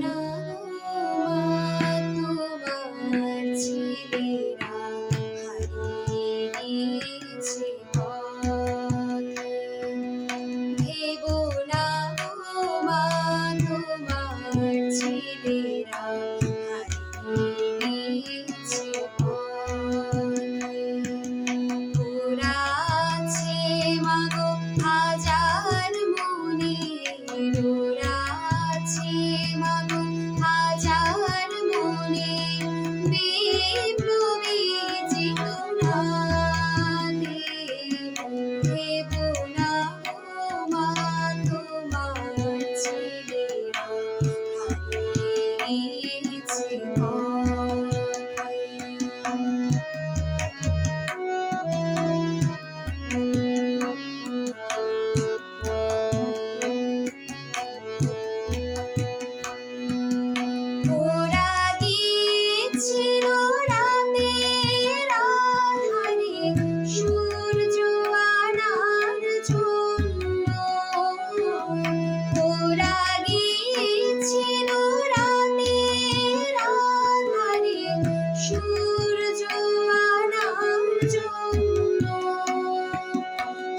না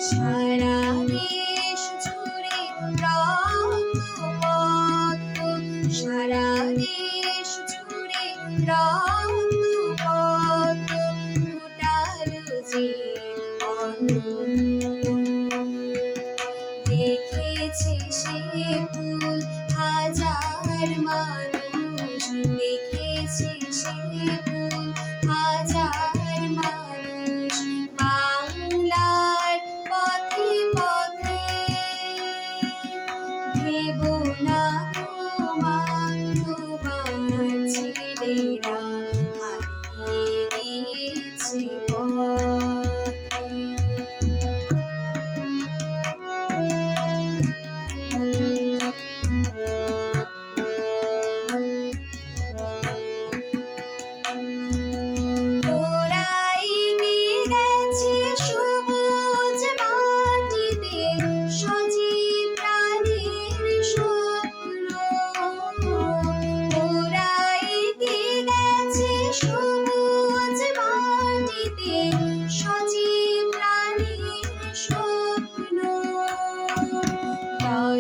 সারা দেশ জুড়ে রক্ত সারা দেশ জুড়ে রক্ত যে দেখেছে সে ফুল, হাজার মানুষ। দেখেছে সে Hare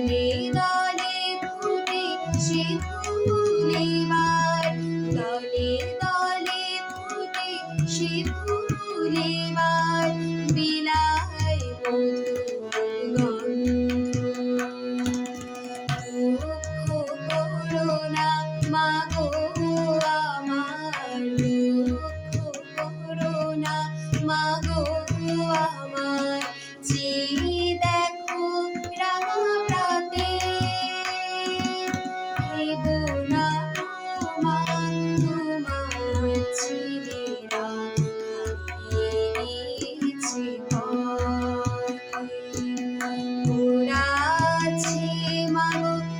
Bye. Thank you.